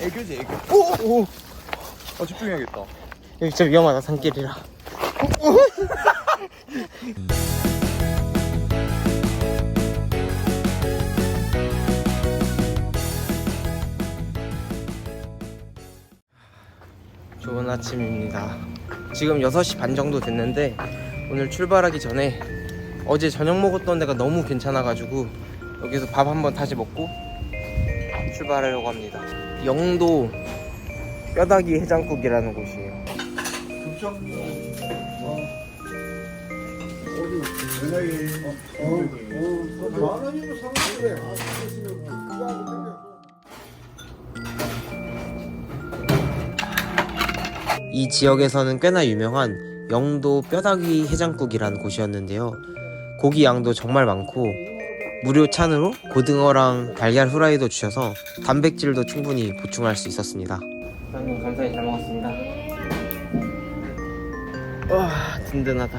애교지 애교. 오 오. 아 집중해야겠다. 여기 진짜 위험하다 산길이라 좋은 아침입니다 지금 6시 반 정도 됐는데 오늘 출발하기 전에 어제 저녁 먹었던 데가 너무 괜찮아가지고 여기서 밥 한번 다시 먹고 출발하려고 합니다 영도 뼈다귀 해장국이라는 곳이에요 땡겨. 이 지역에서는 꽤나 유명한 영도 뼈다귀 해장국이라는 곳이었는데요. 고기 양도 정말 많고 무료 찬으로 고등어랑 달걀 후라이도 주셔서 단백질도 충분히 보충할 수 있었습니다. 사장님 감사히 잘 먹었습니다. 와 든든하다.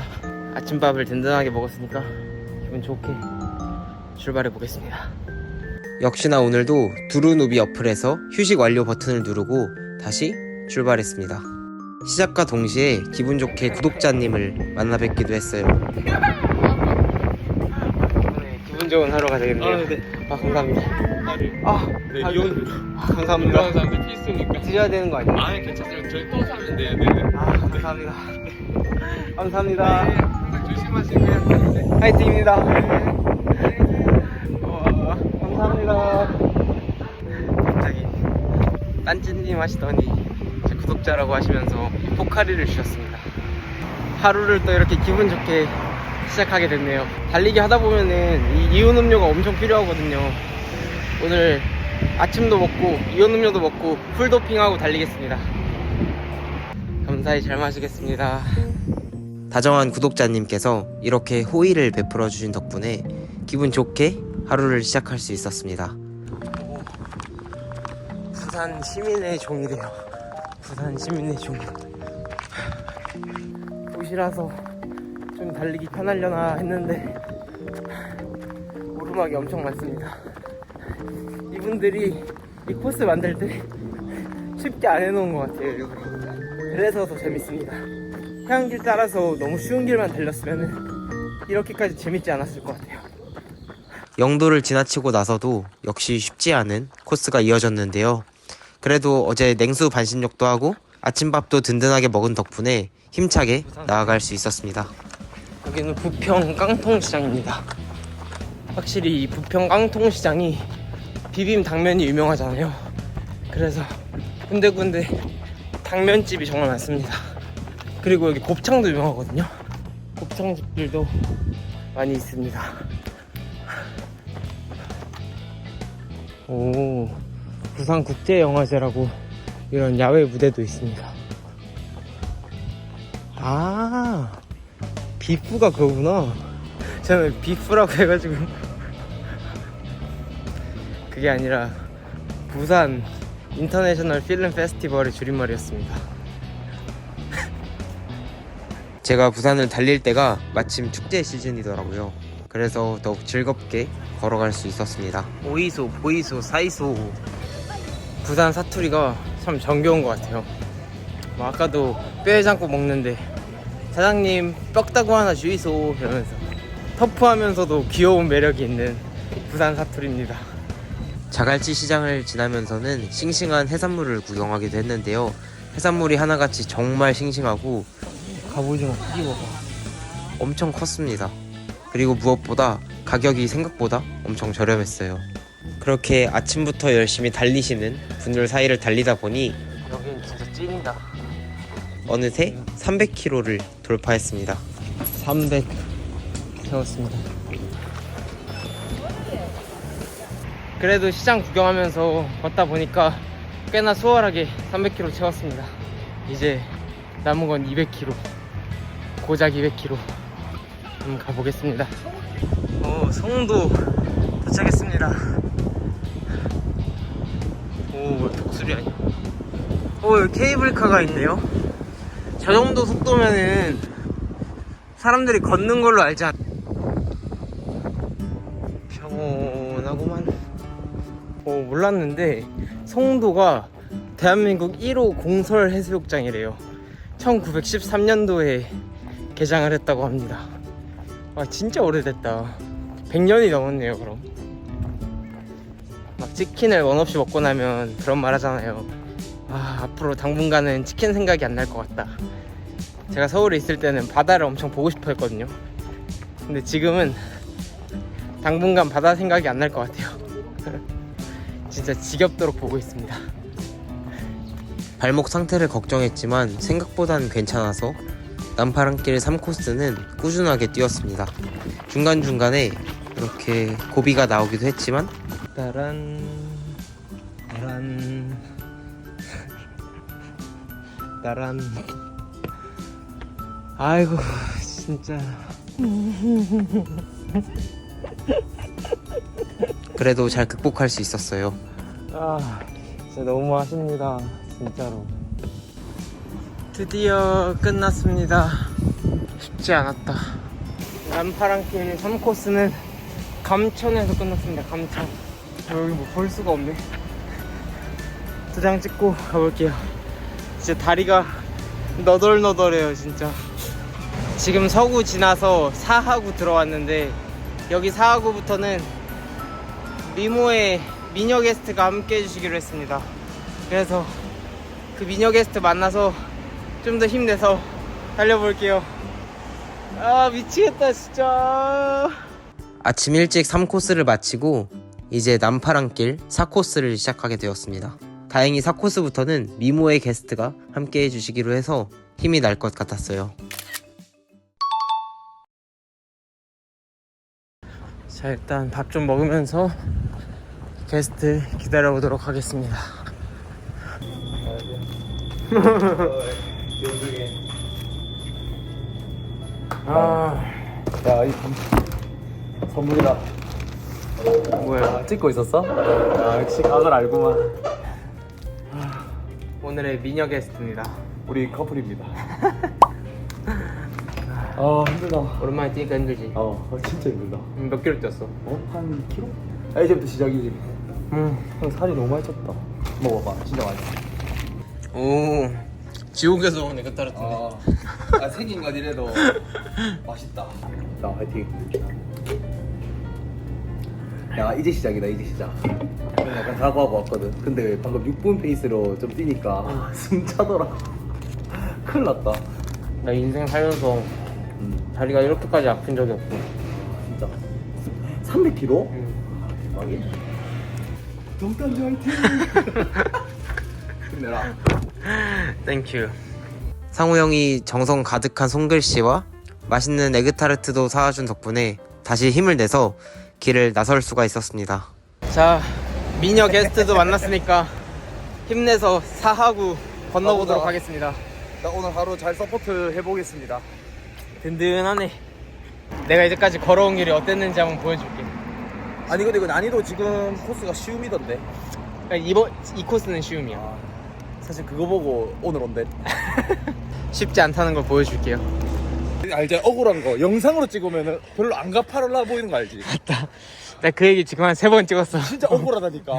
아침밥을 든든하게 먹었으니까 기분 좋게 출발해 보겠습니다. 역시나 오늘도 두루누비 어플에서 휴식 완료 버튼을 누르고 다시 출발했습니다. 시작과 동시에 기분 좋게 구독자님을 만나 뵙기도 했어요. 네, 기분 좋은 하루가 되겠네요. 아, 네. 아, 감사합니다. 하루. 아, 네, 아, 이혼 아, 감사합니다. 이런 사람들 필수니까. 드셔야 되는 거 아니에요? 아니 괜찮아요. 저희 또 사면 돼요. 네. 네. 아, 감사합니다. 감사합니다. 항상 조심하시고요. 화이팅입니다. 와, 감사합니다. 갑자기 딴짓님 하시더니 제 구독자라고 하시면서 포카리를 주셨습니다. 하루를 또 이렇게 기분 좋게 시작하게 됐네요. 달리기 하다 보면은 이 이온 음료가 엄청 필요하거든요. 오늘 아침도 먹고 이온 음료도 먹고 풀 도핑하고 달리겠습니다. 감사히 잘 마시겠습니다. 다정한 구독자님께서 이렇게 호의를 베풀어 주신 덕분에 기분 좋게 하루를 시작할 수 있었습니다. 부산 시민의 종이래요. 부산 시민의 종. 도시라서 좀 달리기 편하려나 했는데 오르막이 엄청 많습니다. 이분들이 이 코스 만들 때 쉽게 안 해놓은 것 같아요. 일부러. 그래서 더 재밌습니다. 태양길 따라서 너무 쉬운 길만 달렸으면 이렇게까지 재밌지 않았을 것 같아요. 영도를 지나치고 나서도 역시 쉽지 않은 코스가 이어졌는데요. 그래도 어제 냉수 반신욕도 하고 아침밥도 든든하게 먹은 덕분에 힘차게 나아갈 수 있었습니다. 여기는 부평 깡통시장입니다. 확실히 이 부평 깡통시장이 비빔 당면이 유명하잖아요. 그래서 군데군데 당면집이 정말 많습니다. 그리고 여기 곱창도 유명하거든요. 곱창집들도 많이 있습니다. 오, 부산 국제영화제라고 이런 야외 무대도 있습니다. 아, 비프가 그거구나. 저는 비프라고 해가지고. 그게 아니라 부산 인터내셔널 필름 페스티벌의 줄임말이었습니다. 제가 부산을 달릴 때가 마침 축제 시즌이더라고요. 그래서 더욱 즐겁게 걸어갈 수 있었습니다. 오이소, 보이소, 사이소. 부산 사투리가 참 정겨운 것 같아요. 뭐 아까도 뼈해장국 먹는데 사장님 뼈다구 하나 주이소 이러면서 터프하면서도 귀여운 매력이 있는 부산 사투리입니다. 자갈치 시장을 지나면서는 싱싱한 해산물을 구경하기도 했는데요. 해산물이 하나같이 정말 싱싱하고 갑오징어 크기 봐봐. 엄청 컸습니다. 그리고 무엇보다 가격이 생각보다 엄청 저렴했어요. 그렇게 아침부터 열심히 달리시는 분들 사이를 달리다 보니 여긴 진짜 찐이다. 어느새 300km를 돌파했습니다. 300 세웠습니다. 그래도 시장 구경하면서 걷다 보니까 꽤나 수월하게 300km 채웠습니다. 이제 남은 건 200km. 고작 200km. 한번 가보겠습니다. 오, 송도 도착했습니다. 오, 독수리 아니야? 오, 여기 케이블카가 있네요. 저 정도 속도면은 사람들이 걷는 걸로 알지 않... 평온하구만. 오, 몰랐는데 송도가 대한민국 1호 공설 해수욕장이래요. 1913년도에 개장을 했다고 합니다. 와 진짜 오래됐다. 100년이 넘었네요 그럼. 막 치킨을 원 없이 먹고 나면 그런 말 하잖아요. 아 앞으로 당분간은 치킨 생각이 안 날 것 같다. 제가 서울에 있을 때는 바다를 엄청 보고 싶어 했거든요. 근데 지금은 당분간 바다 생각이 안 날 것 같아요. 진짜 지겹도록 보고 있습니다. 발목 상태를 걱정했지만 생각보단 괜찮아서 남파랑길 3코스는 꾸준하게 뛰었습니다. 중간중간에 이렇게 고비가 나오기도 했지만 따란 따란 아이고 진짜 그래도 잘 극복할 수 있었어요. 아, 진짜 너무 아쉽니다. 진짜로. 드디어 끝났습니다. 쉽지 않았다. 남파랑길 3코스는 감천에서 끝났습니다. 감천. 여기 뭐 볼 수가 없네. 두 장 찍고 가볼게요. 진짜 다리가 너덜너덜해요, 진짜. 지금 서구 지나서 사하구 들어왔는데 여기 사하구부터는 미모의 미녀 게스트가 함께 해주시기로 했습니다. 그래서 그 미녀 게스트 만나서 좀 더 힘내서 달려볼게요. 아 미치겠다 진짜. 아침 일찍 3코스를 마치고 이제 남파랑길 4코스를 시작하게 되었습니다. 다행히 4코스부터는 미모의 게스트가 함께 해주시기로 해서 힘이 날 것 같았어요. 자 일단 밥 좀 먹으면서 게스트 기다려 보도록 하겠습니다. 아 야, 이 선물이다. 뭐야? 아, 찍고 있었어? 야, 역시 각을 알구만. 오늘의 미녀 게스트입니다. 우리 커플입니다. 아, 힘들다. 오랜만에 뛰니까 힘들지. 어, 어, 진짜 힘들다. 음, 몇 킬로 뛰었어? 어? 한 키로? 아, 이제부터 시작이지. 음. 형 살이 너무 많이 쪘다. 먹어봐, 진짜 맛있어. 오. 지옥에서 온 애가 따랐던데. 아, 아 생긴 건 이래도 맛있다. 자, 화이팅. 야, 이제 시작이다, 이제 시작. 형 약간 각오하고 왔거든. 근데 방금 6분 페이스로 좀 뛰니까 숨 차더라. 큰일 났다. 나 인생 살면서 음, 다리가 이렇게까지 아픈 적이 없어. 진짜. 300kg? 음. 대박이. 동단지 화이팅! 힘내라. 땡큐. 상우 형이 정성 가득한 손글씨와 맛있는 에그타르트도 사와준 덕분에 다시 힘을 내서 길을 나설 수가 있었습니다. 자, 미녀 게스트도 만났으니까 힘내서 사하구 건너보도록. 하겠습니다. 나 오늘 하루 잘 서포트 해보겠습니다. 든든하네. 내가 이제까지 걸어온 길이 어땠는지 한번 보여줄게. 아니 근데 이거 난이도 지금 코스가 쉬움이던데. 그러니까 이번 이 코스는 쉬움이야. 아, 사실 그거 보고 오늘 온대. 쉽지 않다는 걸 보여줄게요. 알지? 억울한 거 영상으로 찍으면 별로 안 가파를라 보이는 거 알지? 나그 얘기 지금 한 세 번 찍었어. 진짜 억울하다니까.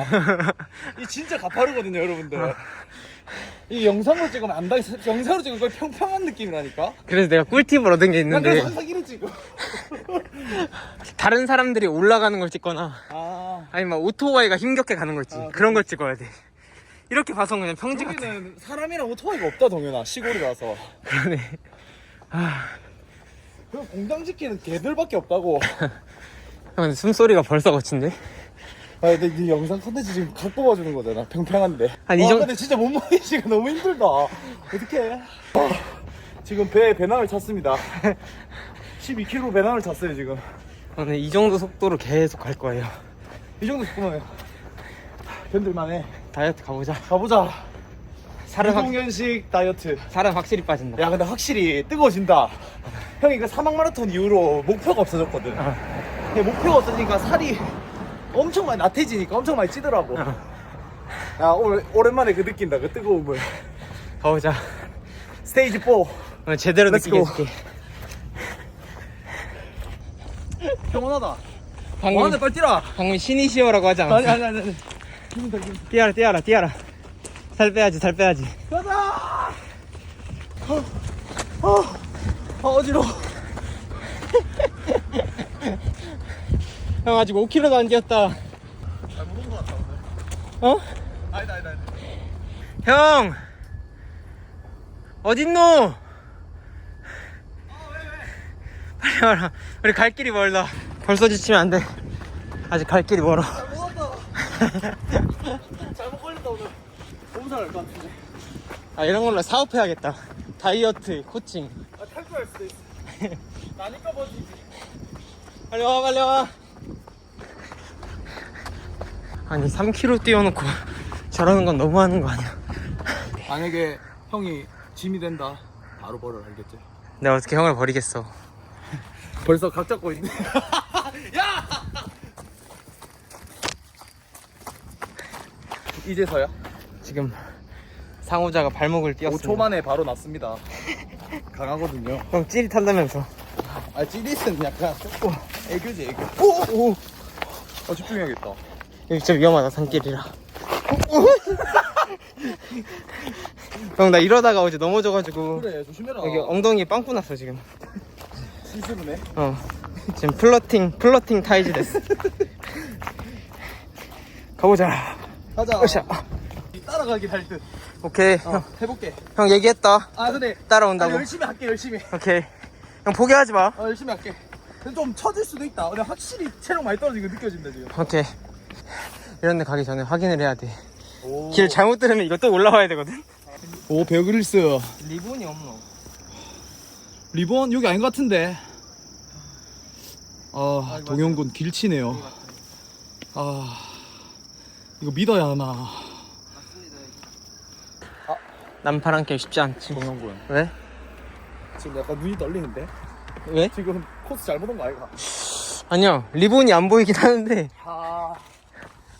이 진짜 가파르거든요, 여러분들. 이 영상으로 찍으면 안 당해. 영상으로 찍으면 거의 평평한 느낌이라니까. 그래서 내가 꿀팁을 얻은 게 난 있는데 그래서 항상 이래 찍어. 다른 사람들이 올라가는 걸 찍거나 아, 아니면 오토바이가 힘겹게 가는 걸 찍. 아, 그런 걸 찍어야 돼. 이렇게 봐서 그냥 평지 같아. 여기는 사람이랑 오토바이가 없다, 동현아. 시골이라서. 그러네. 그 공장 짓기는 개들밖에 없다고. 형 근데 숨소리가 벌써 거친데? 아, 근데 이 영상 컨텐츠 지금 각 뽑아주는 거잖아. 평평한데. 아니, 이 와, 정- 근데 진짜 몸무게 지금 너무 힘들다. 어떡해. 아, 지금 배에 배낭을 찼습니다. 12kg 배낭을 찼어요, 지금. 오늘 이 정도 속도로 계속 갈 거예요. 이 정도 싶으면 견딜만해. 다이어트 가보자. 가보자. 살은, 확, 유동현식 다이어트. 살은 확실히 빠진다. 야, 근데 확실히 뜨거워진다. 형이 그 사막 마라톤 이후로 목표가 없어졌거든. 어. 근데 목표가 없어지니까 살이 엄청 많이 나태해지니까 엄청 많이 찌더라고. 어. 야, 오늘 오랜만에 그 느낀다. 그 뜨거움을. 가보자. 스테이지 4. 오늘 제대로 Let's 느끼게 go. 해줄게. 평온하다. 방금, 빨리 뛰라. 방금 신이시여라고 하지 않았어? 아니, 아니, 아니. 뛰어라, 뛰어라, 뛰어라. 살 빼야지 살 빼야지 가자. 어, 어, 어 어지러. 형 아직 5km도 안 뛰었다 잘못온 것 같다 어? 아니다 아니다. 아니다. 형 어딨노? 빨리 와라 우리 갈 길이 멀다 벌써 지치면 안 돼 아직 갈 길이 멀어 잘못 걸렸다 오늘. 몸살 날것 같은데. 아 이런 걸로 사업해야겠다 다이어트 코칭 아, 알 수도 있어. 나니까 버티지. 빨리 와 빨리 와 아니 3km 뛰어놓고 저러는 건 너무하는 거 아니야 만약에 형이 짐이 된다. 바로 벌을 알겠지? 내가 어떻게 형을 버리겠어 벌써 각 잡고 있네. 야! 이제서야? 지금 상호자가 발목을 띄었습니다 5초 만에 바로 났습니다. 강하거든요. 형 찌릿한다면서 아, 찌릿은 약간 조금 애교지, 애교. 오! 오! 아, 집중해야겠다. 여기 진짜 위험하다 산길이라 형 나 이러다가 어제 넘어져가지고 그래, 조심해라. 여기 엉덩이에 빵꾸 났어 지금 실수네. 어 지금 플러팅 플러팅 타이즈 됐어 가보자 가자. 으쌰 따라가긴 할 듯. 오케이 어, 형, 해볼게. 형 얘기했다 아, 근데. 따라온다고 아, 열심히 할게, 열심히. 오케이 형 포기하지 마 어, 열심히 할게. 근데 좀 처질 수도 있다. 근데 확실히 체력 많이 떨어지는 거 느껴진다, 지금. 오케이 이런 데 가기 전에 확인을 해야 돼길 오. 잘못 들으면 이거 또 올라와야 되거든 오, 베어그릴스. 리본이 없노 리본 여기 아닌 것 같은데. 아, 맞아. 동영군 길치네요. 아, 이거 믿어야 하나. 남파랑길 쉽지 않지 동영군. 왜? 지금 약간 눈이 떨리는데? 왜? 지금 코스 잘못 온거 아이가? 아니야 리본이 안 보이긴 하는데 아,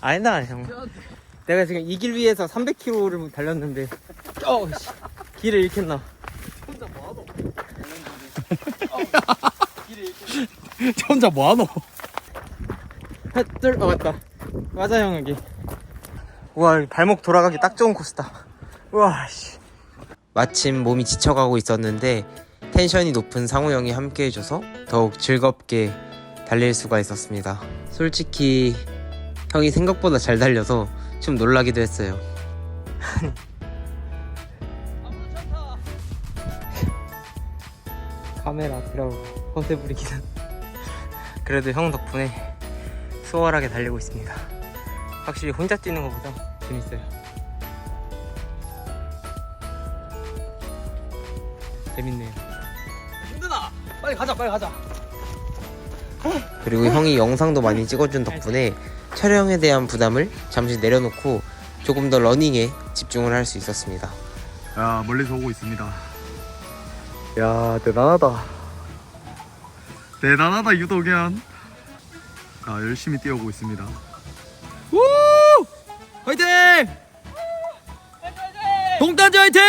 아니다 형 내가 지금 이 길 위에서 300km를 달렸는데 어, 씨. 길을 잃겠나 혼자 뭐하노? 저 혼자 뭐하노? 햇들 어 맞다 맞아 형 여기 우와 여기 발목 돌아가기 딱 좋은 코스다 우 와 씨 마침 몸이 지쳐가고 있었는데 텐션이 높은 상우 형이 함께 해줘서 더욱 즐겁게 달릴 수가 있었습니다 솔직히 형이 생각보다 잘 달려서 좀 놀라기도 했어요 카메라 들어 허세 부리기는 그래도 형 덕분에 수월하게 달리고 있습니다. 확실히 혼자 뛰는 것보다 재밌어요. 재밌네요. 힘드나? 빨리 가자, 빨리 가자. 그리고 형이 영상도 많이 찍어준 덕분에 촬영에 대한 부담을 잠시 내려놓고 조금 더 러닝에 집중을 할 수 있었습니다. 야, 멀리서 오고 있습니다. 야, 대단하다. 대단하다, 유도견. 아, 열심히 뛰어오고 있습니다. 우! 화이팅! 동단지 화이팅!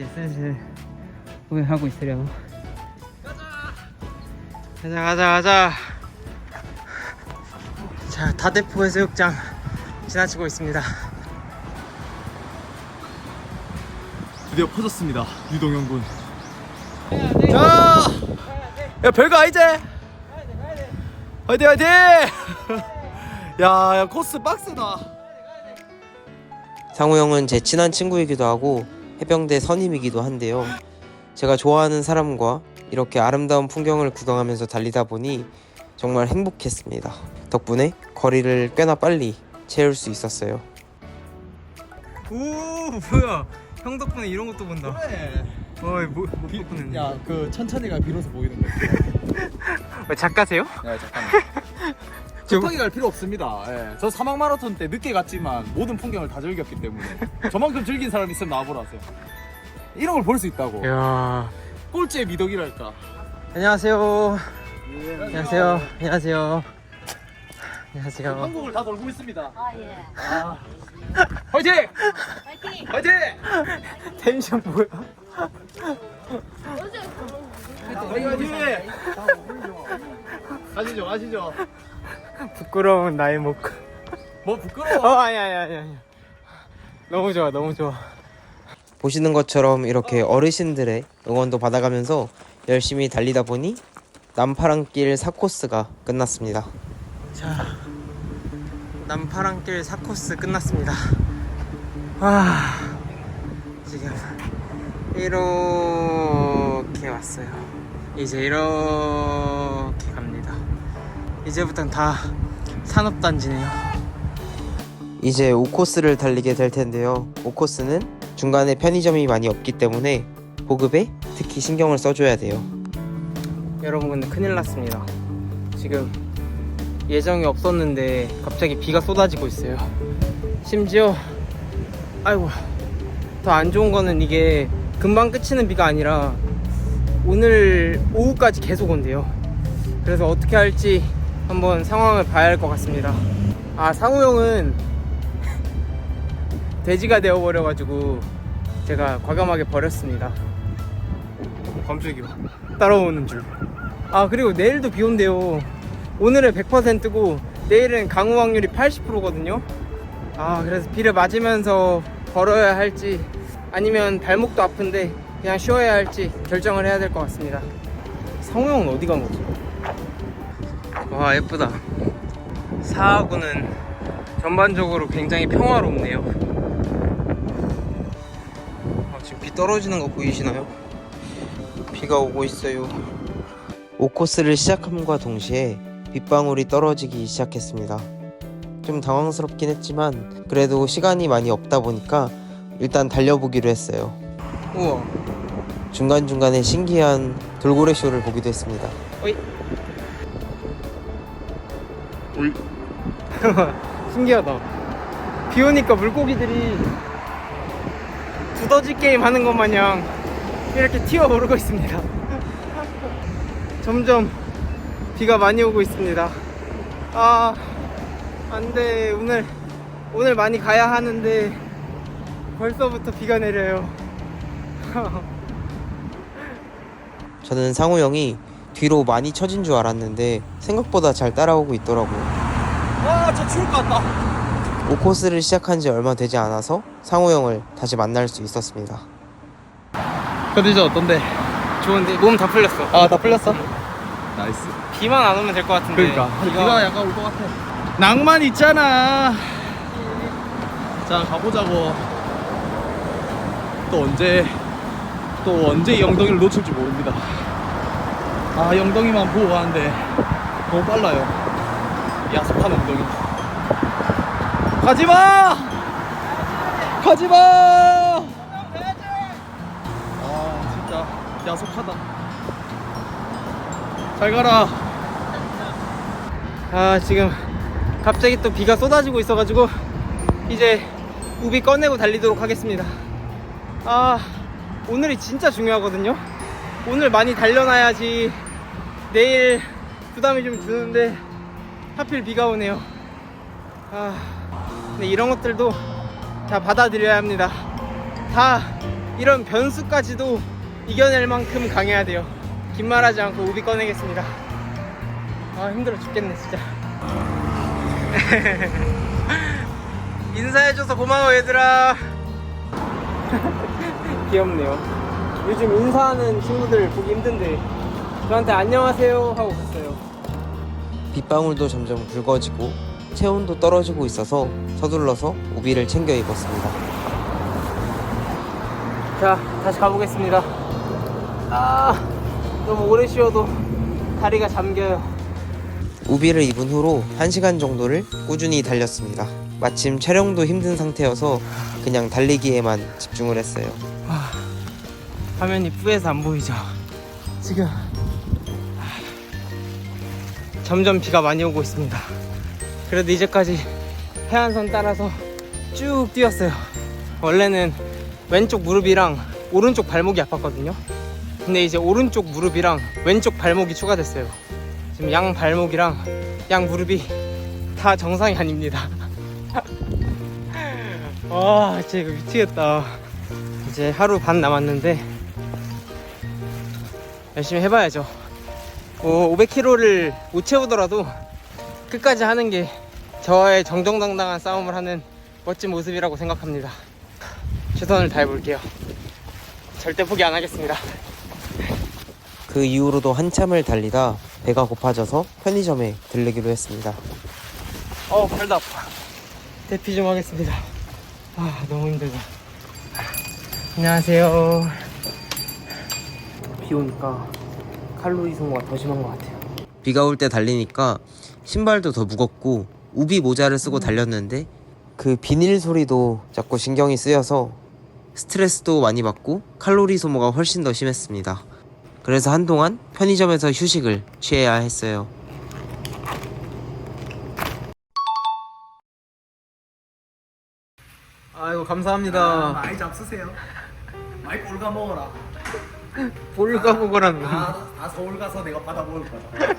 이제 슬슬 후회하고 있으려나? 가자 가자 가자 자 다대포 해수욕장 지나치고 있습니다 드디어 퍼졌습니다, 유동현 군. 자, 야 별거 아니지? 화이팅 화이팅! 야, 야 코스 빡세다. 상우 형은 제 친한 친구이기도 하고 해병대 선임이기도 한데요. 제가 좋아하는 사람과 이렇게 아름다운 풍경을 구경하면서 달리다 보니 정말 행복했습니다. 덕분에 거리를 꽤나 빨리 채울 수 있었어요. 오 뭐야? 형 덕분에 이런 것도 본다. 그래. 어이 뭐못 야, 그 천천히 가 비로소 보이는 거지. 작가세요? 야, 잠깐만. 저- 급하게 갈 필요 없습니다. 예. 저 사막 마라톤 때 늦게 갔지만 모든 풍경을 다 즐겼기 때문에 저만큼 즐긴 사람 있으면 나와보라세요. 이런 걸 볼 수 있다고. 야 꼴찌의 미덕이랄까. 안녕하세요. 안녕하세요. 안녕하세요. 안녕하세요. 한국을 다 돌고 있습니다. 아 예. 아. 화이팅! 파이팅. 화이팅! 텐션 뭐야? 화이팅! 가시죠, 가시죠. 부끄러운 나의 목. 뭐 부끄러워. 어 아니 아니 아니 아니. 너무 좋아 너무 좋아. 보시는 것처럼 이렇게 어르신들의 응원도 받아가면서 열심히 달리다 보니 남파랑길 4코스가 끝났습니다. 자, 남파랑길 4코스 끝났습니다. 와, 지금 이렇게 왔어요. 이제 이렇게. 이제부터는 다 산업단지네요. 이제 5코스를 달리게 될 텐데요. 5코스는 중간에 편의점이 많이 없기 때문에 보급에 특히 신경을 써줘야 돼요. 여러분 근데 큰일 났습니다. 지금 예정이 없었는데 갑자기 비가 쏟아지고 있어요. 심지어 아이고 더 안 좋은 거는 이게 금방 그치는 비가 아니라 오늘 오후까지 계속 온대요. 그래서 어떻게 할지 한번 상황을 봐야 할 것 같습니다. 아 상우 형은 돼지가 되어버려가지고 제가 과감하게 버렸습니다. 깜짝이야. 따라오는 줄. 아 그리고 내일도 비 온대요. 오늘은 100%고 내일은 강우 확률이 80%거든요. 아 그래서 비를 맞으면서 걸어야 할지 아니면 발목도 아픈데 그냥 쉬어야 할지 결정을 해야 될 것 같습니다. 상우 형은 어디 간 거지? 와 예쁘다. 사하구는 전반적으로 굉장히 평화롭네요. 아, 지금 비 떨어지는 거 보이시나요? 비가 오고 있어요. 5코스를 시작함과 동시에 빗방울이 떨어지기 시작했습니다. 좀 당황스럽긴 했지만 그래도 시간이 많이 없다 보니까 일단 달려보기로 했어요. 우와. 중간중간에 신기한 돌고래 쇼를 보기도 했습니다. 어이. 어이. 신기하다. 비 오니까 물고기들이 두더지 게임 하는 것 마냥 이렇게 튀어 오르고 있습니다. 점점 비가 많이 오고 있습니다. 아, 안 돼. 오늘, 오늘 많이 가야 하는데 벌써부터 비가 내려요. 저는 상우 형이 뒤로 많이 처진 줄 알았는데 생각보다 잘 따라오고 있더라고요. 와, 저 추울 것 같다. 5코스를 시작한 지 얼마 되지 않아서 상우 형을 다시 만날 수 있었습니다. 컨디션 어떤데? 좋은데 몸 다 풀렸어. 아, 다 풀렸어? 나이스. 비만 안 오면 될 것 같은데. 그러니까 비가 약간 올 것 같아. 낭만 있잖아. 자 가보자고. 또 언제 또 언제 이 엉덩이를 놓칠지 모릅니다. 아 엉덩이만 보고 가는데 너무 빨라요. 야속한 엉덩이. 가지마! 가지마! 아 진짜 야속하다. 잘 가라. 아 지금 갑자기 또 비가 쏟아지고 있어가지고 이제 우비 꺼내고 달리도록 하겠습니다. 아 오늘이 진짜 중요하거든요. 오늘 많이 달려놔야지 내일 부담이 좀 주는데 하필 비가 오네요. 아 근데 이런 것들도 다 받아들여야 합니다. 다 이런 변수까지도 이겨낼 만큼 강해야 돼요. 긴 말하지 않고 우비 꺼내겠습니다. 아 힘들어 죽겠네 진짜 인사해줘서 고마워 얘들아 귀엽네요 요즘 인사하는 친구들 보기 힘든데 저한테 안녕하세요 하고 갔어요 빗방울도 점점 굵어지고 체온도 떨어지고 있어서 서둘러서 우비를 챙겨 입었습니다 자 다시 가보겠습니다 아 너무 오래 쉬어도 다리가 잠겨요 우비를 입은 후로 1시간 정도를 꾸준히 달렸습니다. 마침 촬영도 힘든 상태여서 그냥 달리기에만 집중을 했어요. 화면이 뿌해서 안 보이죠? 지금 점점 비가 많이 오고 있습니다. 그래도 이제까지 해안선 따라서 쭉 뛰었어요. 원래는 왼쪽 무릎이랑 오른쪽 발목이 아팠거든요. 근데 이제 오른쪽 무릎이랑 왼쪽 발목이 추가됐어요. 지금 양 발목이랑 양 무릎이 다 정상이 아닙니다. 와, 진짜 이거 미치겠다. 이제 하루 반 남았는데 열심히 해봐야죠. 뭐 500km를 못 채우더라도 끝까지 하는 게 저의 정정당당한 싸움을 하는 멋진 모습이라고 생각합니다. 최선을 다해 볼게요. 절대 포기 안 하겠습니다. 그 이후로도 한참을 달리다 배가 고파져서 편의점에 들르기로 했습니다. 어, 발도 아파. 대피 좀 하겠습니다. 아, 너무 힘들다. 안녕하세요. 비 오니까 칼로리 소모가 더 심한 것 같아요. 비가 올 때 달리니까 신발도 더 무겁고 우비 모자를 쓰고 달렸는데 그 비닐 소리도 자꾸 신경이 쓰여서 스트레스도 많이 받고 칼로리 소모가 훨씬 더 심했습니다. 그래서 한동안 편의점에서 휴식을 취해야 했어요. 아이고 감사합니다. 많이 잡수세요. 많이 볼가 먹어라. 볼까 보거라는. 다, 다 서울 가서 내가 받아 먹을 거다.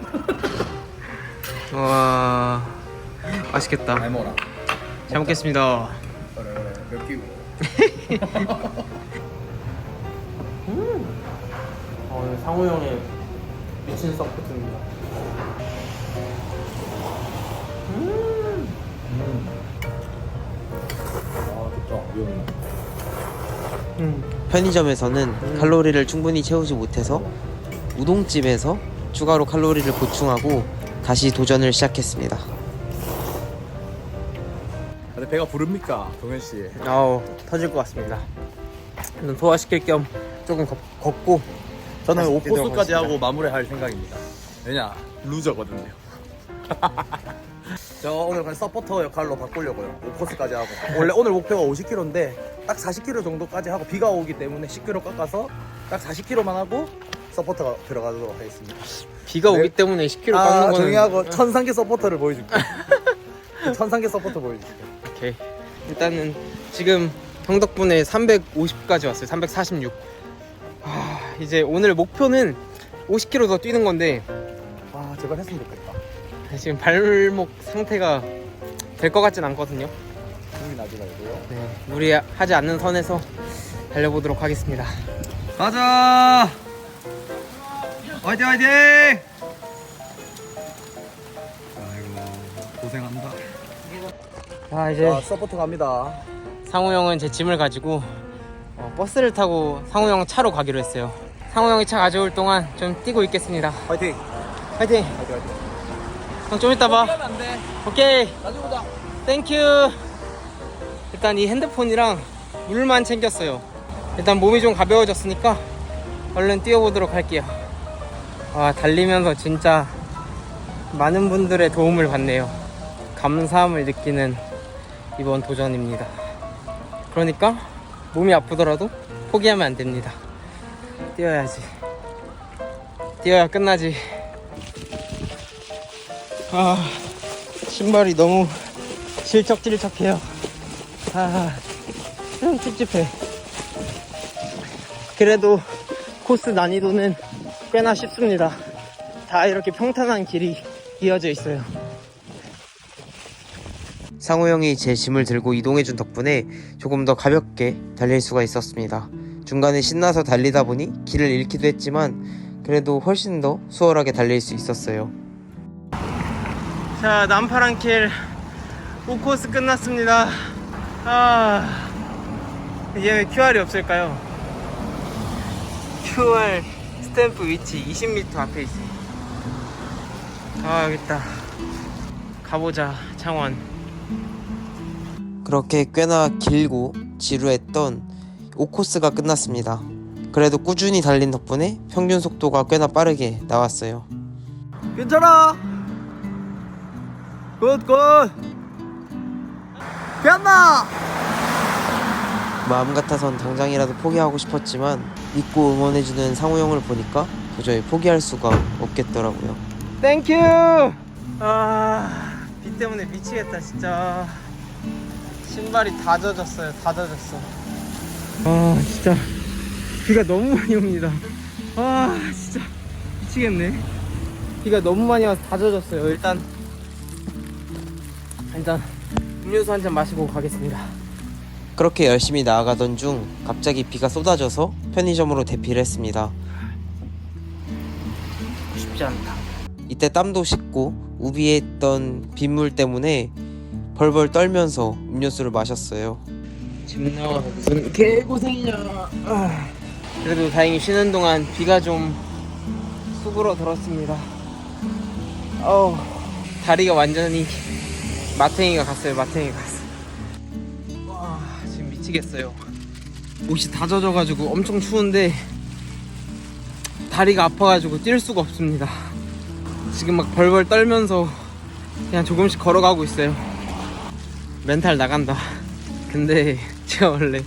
와 맛있겠다. 많이 먹어라. 잘 먹겠습니다. 그래 그래 몇 끼고. 어, 상호 형의 미친 서포트입니다. 아 좋다. 위험해. 편의점에서는 칼로리를 충분히 채우지 못해서 우동집에서 추가로 칼로리를 보충하고 다시 도전을 시작했습니다. 근데 배가 부릅니까, 동현 씨? 아우 터질 것 같습니다. 일단 소화시킬 겸 조금 걷, 걷고 저는 다시 5코스까지 뛰도록 하고 마무리할 생각입니다. 왜냐 루저거든요. 저 오늘 그냥 서포터 역할로 바꾸려고요. 5코스까지 하고 원래 오늘 목표가 50km인데 딱 40km 정도까지 하고 비가 오기 때문에 10km 깎아서 딱 40km만 하고 서포터가 들어가도록 하겠습니다. 비가 네. 오기 때문에 10kg 아 깎는 거는 조용히 하고 천상계 서포터를 보여줄게. 천상계 서포터 보여줄게. 오케이. 일단은 지금 형 덕분에 350까지 왔어요. 346. 아, 이제 오늘 목표는 50km 더 뛰는 건데 아 제발 했으면 좋겠다. 지금 발목 상태가 될 것 같진 않거든요. 나지 말고요. 네, 무리하지 않는 선에서 달려보도록 하겠습니다. 가자. 화이팅 화이팅. 아이고 고생한다. 자 이제 자 서포터 갑니다. 상우 형은 제 짐을 가지고 어, 버스를 타고 상우 형 차로 가기로 했어요. 상우 형이 차 가져올 동안 좀 뛰고 있겠습니다. 화이팅. 파이팅! 화이팅 화이팅. 형 좀 이따 봐. 안 돼. 오케이. 나중에 보자. 땡큐. 일단 이 핸드폰이랑 물만 챙겼어요. 일단 몸이 좀 가벼워졌으니까 얼른 뛰어보도록 할게요. 아, 달리면서 진짜 많은 분들의 도움을 받네요. 감사함을 느끼는 이번 도전입니다. 그러니까 몸이 아프더라도 포기하면 안 됩니다. 뛰어야지. 뛰어야 끝나지. 아, 신발이 너무 질척질척해요. 아, 좀 찝찝해. 그래도 코스 난이도는 꽤나 쉽습니다. 다 이렇게 평탄한 길이 이어져 있어요. 상호 형이 제 짐을 들고 이동해준 덕분에 조금 더 가볍게 달릴 수가 있었습니다. 중간에 신나서 달리다 보니 길을 잃기도 했지만 그래도 훨씬 더 수월하게 달릴 수 있었어요. 자, 남파랑길 5코스 끝났습니다. 아, 이게 왜 QR이 없을까요? QR 스탬프 위치 20m 앞에 있어. 아, 여기 있다. 가보자, 창원. 그렇게 꽤나 길고 지루했던 5코스가 끝났습니다. 그래도 꾸준히 달린 덕분에 평균 속도가 꽤나 빠르게 나왔어요. 괜찮아. 굿 굿. 괜나. 마음 같아선 당장이라도 포기하고 싶었지만 믿고 응원해주는 상호 형을 보니까 도저히 포기할 수가 없겠더라고요. 땡큐. 아, 비 때문에 미치겠다 진짜. 신발이 다 젖었어요. 다 젖었어. 아, 진짜 비가 너무 많이 옵니다. 아, 진짜 미치겠네. 비가 너무 많이 와서 다 젖었어요. 일단 일단 음료수 한 잔 마시고 가겠습니다. 그렇게 열심히 나아가던 중 갑자기 비가 쏟아져서 편의점으로 대피를 했습니다. 쉽지 않다. 이때 땀도 씻고 우비에 있던 빗물 때문에 벌벌 떨면서 음료수를 마셨어요. 집 나와서 무슨 개고생이냐. 아. 그래도 다행히 쉬는 동안 비가 좀 쑥으로 들었습니다. 어우, 다리가 완전히 마탱이가 갔어요. 마탱이가 갔어. 와, 지금 미치겠어요. 옷이 다 젖어가지고 엄청 추운데 다리가 아파가지고 뛸 수가 없습니다. 지금 막 벌벌 떨면서 그냥 조금씩 걸어가고 있어요. 멘탈 나간다. 근데 제가 원래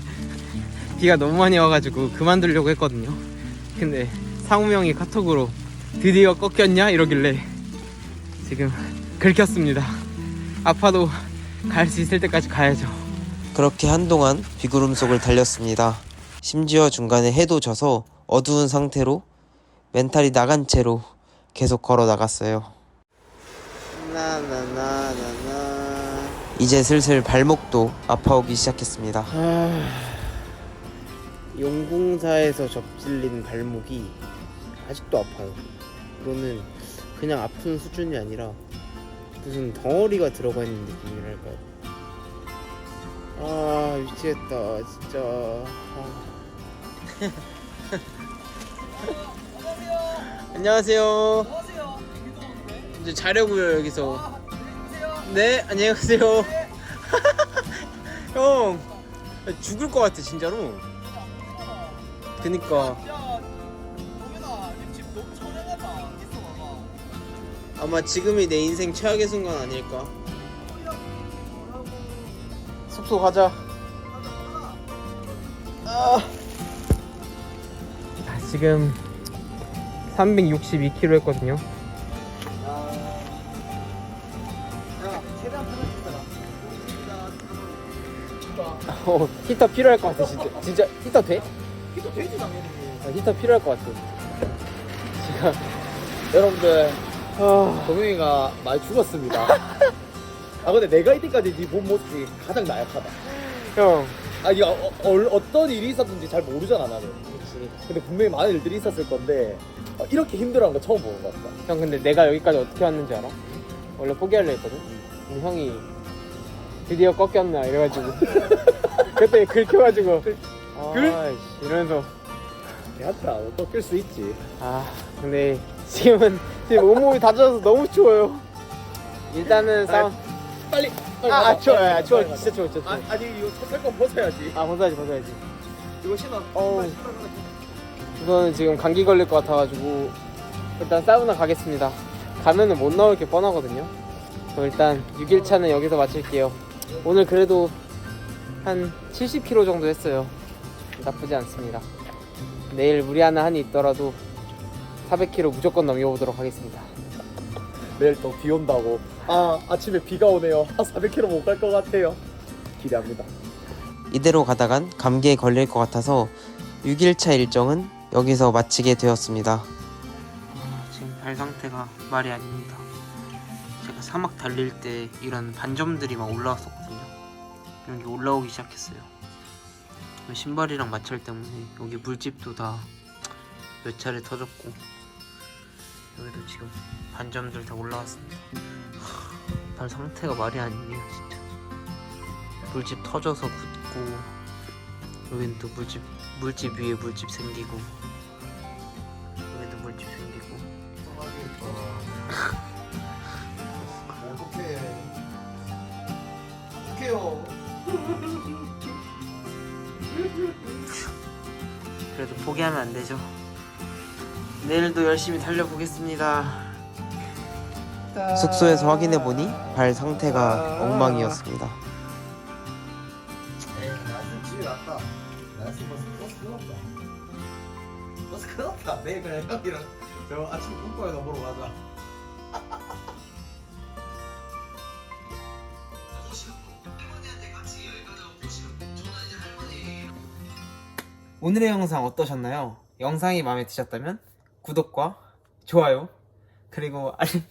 비가 너무 많이 와가지고 그만두려고 했거든요. 근데 상우 형이 카톡으로 드디어 꺾였냐 이러길래 지금 긁혔습니다. 아파도 갈 수 있을 때까지 가야죠. 그렇게 한동안 비구름 속을 달렸습니다. 심지어 중간에 해도 져서 어두운 상태로 멘탈이 나간 채로 계속 걸어 나갔어요. 이제 슬슬 발목도 아파오기 시작했습니다. 용궁사에서 접질린 발목이 아직도 아파요. 이거는 그냥 아픈 수준이 아니라 무슨 덩어리가 들어가 있는 느낌이랄까요. 아 미치겠다 진짜. 아. 안녕하세요. 이제 자려고요 여기서. 네 안녕히 가세요. 형 죽을 것 같아 진짜로. 그니까 아마 지금이 내 인생 최악의 순간 아닐까. 숙소 가자. 아. 지금 362km 했거든요. 어, 히터 필요할 것 같아 진짜. 진짜 히터 돼? 히터 돼지 당연히. 아, 히터 필요할 것 같아. 지금 여러분들 아, 동영이가 많이 죽었습니다. 아 근데 내가 이때까지 네몸 모습 중에 가장 나약하다. 형. 아 이거 어, 어, 떤 일이 있었는지 잘 모르잖아 나는. 근데 분명히 많은 일들이 있었을 건데 어, 이렇게 힘들어한 거 처음 보는 것 같다. 형 근데 내가 여기까지 어떻게 왔는지 알아? 원래 포기하려 했거든. 근데 형이 드디어 꺾였나 이래가지고 그때 긁혀가지고 아이씨 이러면서 괜찮다. 뭐 꺾일 수 있지. 아 근데 지금은 지금 온몸이 다져서 너무 추워요. 일단은 싸움. 빨리. 아, 아 추워, 야, 추워, 진짜 추워, 진짜 추워. 아, 아니 이거 첫살건 벗어야지. 아 벗어야지, 벗어야지. 이거 신어. 어우. 우선은 지금 감기 걸릴 것 같아가지고 일단 사우나 가겠습니다. 가면은 못 나올 게 뻔하거든요. 그럼 일단 6일차는 여기서 마칠게요. 오늘 그래도 한 70km 정도 했어요. 나쁘지 않습니다. 내일 무리 하나 한이 있더라도 400km 무조건 넘겨보도록 하겠습니다. 내일 또 비 온다고. 아 아침에 비가 오네요. 한 400km 못 갈 것 같아요. 기대합니다. 이대로 가다간 감기에 걸릴 것 같아서 6일차 일정은 여기서 마치게 되었습니다. 지금 발 상태가 말이 아닙니다. 제가 사막 달릴 때 이런 반점들이 막 올라왔었거든요. 이런 게 올라오기 시작했어요. 신발이랑 마찰 때문에 여기 물집도 다 몇 차례 터졌고 여기도 지금 반점들 다 올라왔습니다. 하, 발 상태가 말이 아니네요, 진짜. 물집 터져서 굳고 여긴 또 물집 물집 위에 물집 생기고 여기도 물집 생기고 어떡해. 어떡해요. 그래도 포기하면 안 되죠. 내일도 열심히 달려보겠습니다. 숙소에서 확인해 보니 발 상태가 엉망이었습니다. 에이 나는 집에 갔다 나는 버스 버스 끊었다 버스 끊었다 내일 그냥 형이랑 저 아침 꿈꿔에서 보러 가자 오늘의 영상 어떠셨나요? 영상이 마음에 드셨다면 구독과 좋아요 그리고 알림